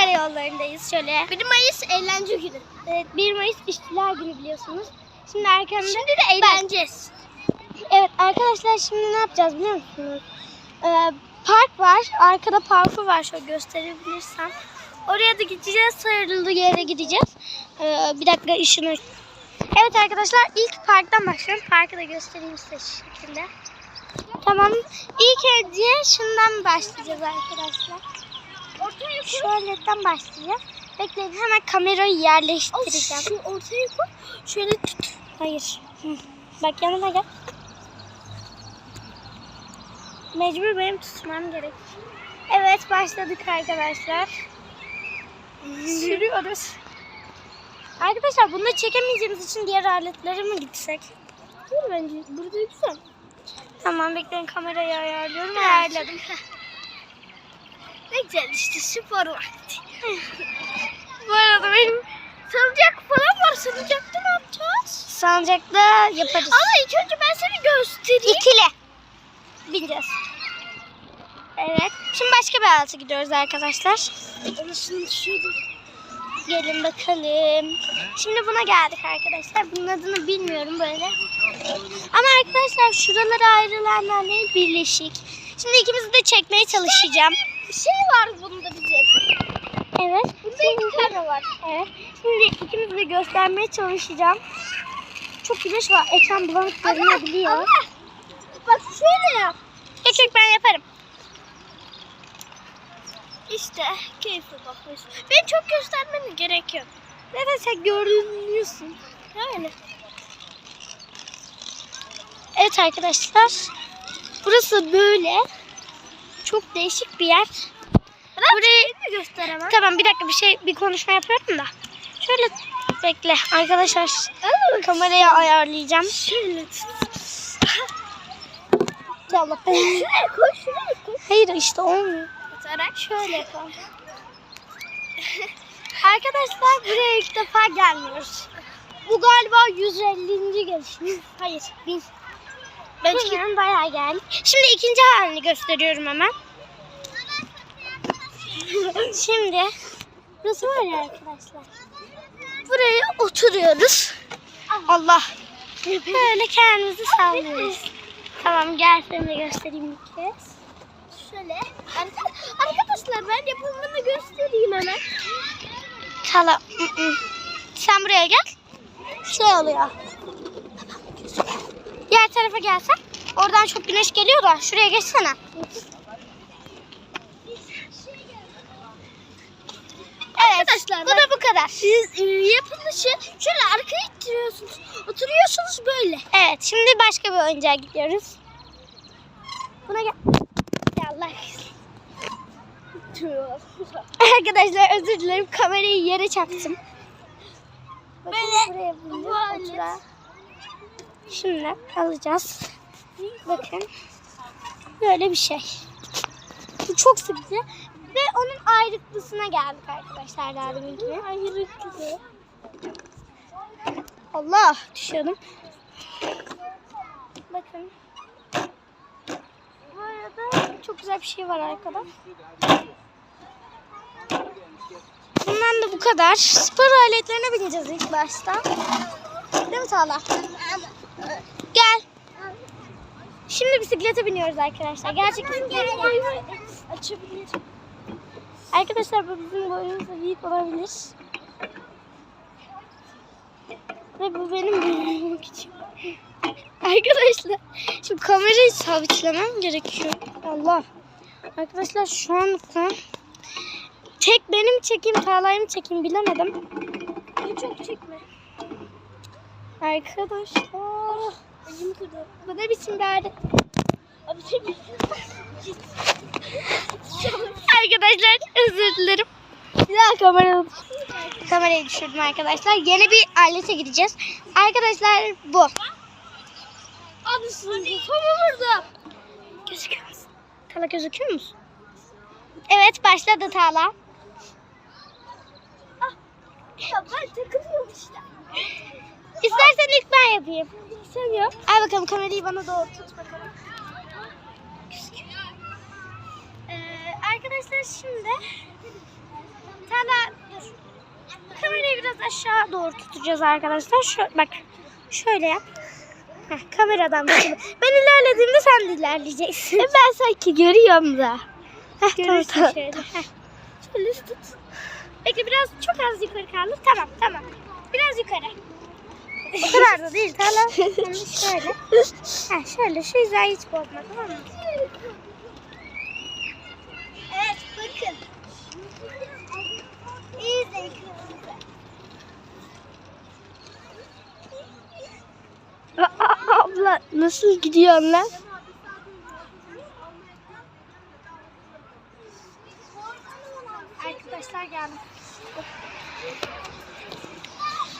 karayollarındayız şöyle. 1 Mayıs eğlence günü. Evet 1 Mayıs İşçiler Günü biliyorsunuz. Şimdi arkamda... Şimdi de eğleneceğiz. Evet arkadaşlar şimdi ne yapacağız biliyor musunuz? Ee, park var. Arkada parkur var. Şöyle gösterebilirsem. Oraya da gideceğiz. Sarılı yere gideceğiz. Ee, bir dakika ışını. Evet arkadaşlar ilk parktan başlayalım. Parkı da göstereyim size şu şekilde. Tamam. İlk önce şundan başlayacağız arkadaşlar. Şöyle'den başlayacağız. Bekleyin hemen kamerayı yerleştireceğim. Şu ortaya koy. Şöyle tut. Hayır. Hı. Bak yanıma gel. Mecbur benim tutmam gerek. Evet başladık arkadaşlar. Sürüyoruz. Arkadaşlar bunu çekemeyeceğimiz için diğer aletlere mi gitsek? Dur bence. Burada güzel. Tamam bekleyin kamerayı ayarlıyorum. Ayarladım. Ne güzel işte spor vakti. Bu arada benim Salıncak falan var. Salıncakta ne yapacağız? sancakta yaparız. Ama ilk önce ben seni göstereyim. İkili. Bineceğiz. Evet. Şimdi başka bir alete gidiyoruz arkadaşlar. Anasını düşürdüm. Gelin bakalım. Şimdi buna geldik arkadaşlar. Bunun adını bilmiyorum böyle. Ama arkadaşlar şuralara ayrılanlar ne? Birleşik. Şimdi ikimizi de çekmeye çalışacağım. Bir şey var bunda bizim. Evet. Bunda iki tane var. Evet. Şimdi ikimizi de göstermeye çalışacağım. Çok güneş var. Ekran bulanık görünebiliyor. Allah. Bak şöyle yap. Çek ben yaparım. İşte keyifli bakıyorsun. Ben çok göstermene gerek yok. Neden sen görünüyorsun? Yani. Evet arkadaşlar. Burası böyle. Çok değişik bir yer. Burayı mi gösteremem? Tamam bir dakika bir şey bir konuşma yapıyorum da. Şöyle bekle arkadaşlar. Kamerayı ayarlayacağım. Şöyle. Allah. Şuraya koy, şuraya koy. Hayır işte olmuyor. Tutarak Şöyle yapalım. Arkadaşlar buraya ilk defa gelmiyoruz. Bu galiba 150. gelişimiz. Hayır 1000. Ben Bilmiyorum bayağı geldik. Şimdi ikinci halini gösteriyorum hemen. Şimdi burası var ya arkadaşlar. Buraya oturuyoruz. Allah. Böyle kendimizi sallıyoruz. Tamam gel seni de göstereyim bir kez. şöyle. Arka- Arkadaşlar ben yapımını göstereyim hemen. Hala. ı, ı. Sen buraya gel. Şey oluyor. Diğer tarafa gelsen. Oradan çok güneş geliyor da şuraya geçsene. Evet. Arkadaşlar, bu da bu kadar. Siz e, yapılışı şöyle arkaya ittiriyorsunuz. Oturuyorsunuz böyle. Evet. Şimdi başka bir oyuncağa gidiyoruz. Buna gel. Allah. Arkadaşlar özür dilerim. Kamerayı yere çarptım. Bakın Böyle, buraya otura. Şimdi alacağız. Bakın. Böyle bir şey. Bu çok sıkıcı. Ve onun ayrıklısına geldik arkadaşlar daha deminkine. Ayrıklı. Allah düşüyordum. Bakın. Bu arada çok güzel bir şey var arkada. Bundan da bu kadar. Spor aletlerine bineceğiz ilk başta. Değil mi Tala? Gel. Şimdi bisiklete biniyoruz arkadaşlar. Gerçek bisiklet. Açabilir. Arkadaşlar bu bizim boyumuzda büyük olabilir. Ve bu benim boyum küçük. Arkadaşlar şimdi kamerayı sabitlemem gerekiyor. Allah. Arkadaşlar şu an tek benim çekeyim, Tağlay'ı mı çekeyim bilemedim. Çok çekme. Arkadaşlar. Elim kırdı. Bu ne biçim bir alet? Abi sen Arkadaşlar özür dilerim. Bir daha kamerayı, kamerayı düşürdüm arkadaşlar. Yeni bir alete gideceğiz. Arkadaşlar bu. Anısını Tamam burada. Gözüküyor musun? Tala gözüküyor musun? Evet başladı Tala. Ya ben takılıyorum işte. İstersen ilk ben yapayım. Sen yap. Al bakalım kamerayı bana doğru tut bakalım. Ee, arkadaşlar şimdi dur. Kamerayı biraz aşağı doğru tutacağız arkadaşlar. Şu, bak şöyle yap. Heh, kameradan bakın. Ben ilerlediğimde sen de ilerleyeceksin. ben sanki görüyorum da. Heh, tamam, tamam. Şöyle. Heh. şöyle tut. Bekle biraz çok az yukarı kaldı. Tamam tamam. Biraz yukarı. O kadar da değil. Tala. Şimdi şöyle. Heh, şöyle şu hizayı hiç bozma tamam mı? Evet bakın. İyi izleyin. Abla nasıl gidiyorsun lan? Arkadaşlar geldim.